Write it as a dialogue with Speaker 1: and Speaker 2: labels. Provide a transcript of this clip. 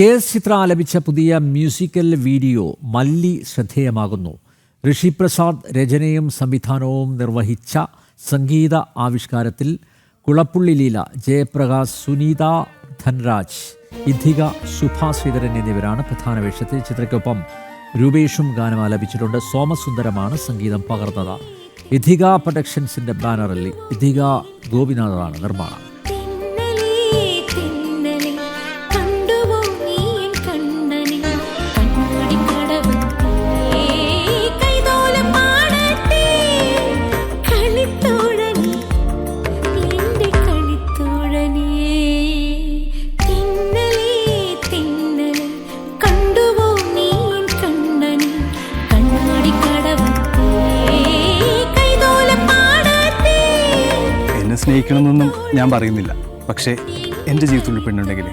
Speaker 1: K S ചിത്ര ആലപിച്ച പുതിയ musical video മല്ലി ശ്രദ്ധേയമാകുന്നു. ഋഷി പ്രസാദ് രചനയും സംവിധാനവും നിർവഹിച്ച സംഗീത ആവിഷ്കാരത്തിൽ കുളപ്പുള്ളി ലീല ജയപ്രകാശ് സുനീത ധൻരാജ് ഇധിക ശുഭ ശ്രീധരൻ എന്നിവരാണ് പ്രധാന വേഷത്തിൽ ചിത്രയ്ക്കൊപ്പം. രൂപേഷും ഗാനം ആലപിച്ചിട്ടുണ്ട്. സോമസുന്ദരമാണ് സംഗീതം പകർന്നത്. ഇധിക പ്രൊഡക്ഷൻസിന്റെ ബാനറിൽ ഇധിക ഗോപിനാഥാണ് നിർമ്മാണം.
Speaker 2: എന്നെ സ്നേഹിക്കണമെന്നൊന്നും ഞാൻ പറയുന്നില്ല. പക്ഷേ എന്റെ ജീവിതത്തിൽ പെണ്ണുണ്ടെങ്കിൽ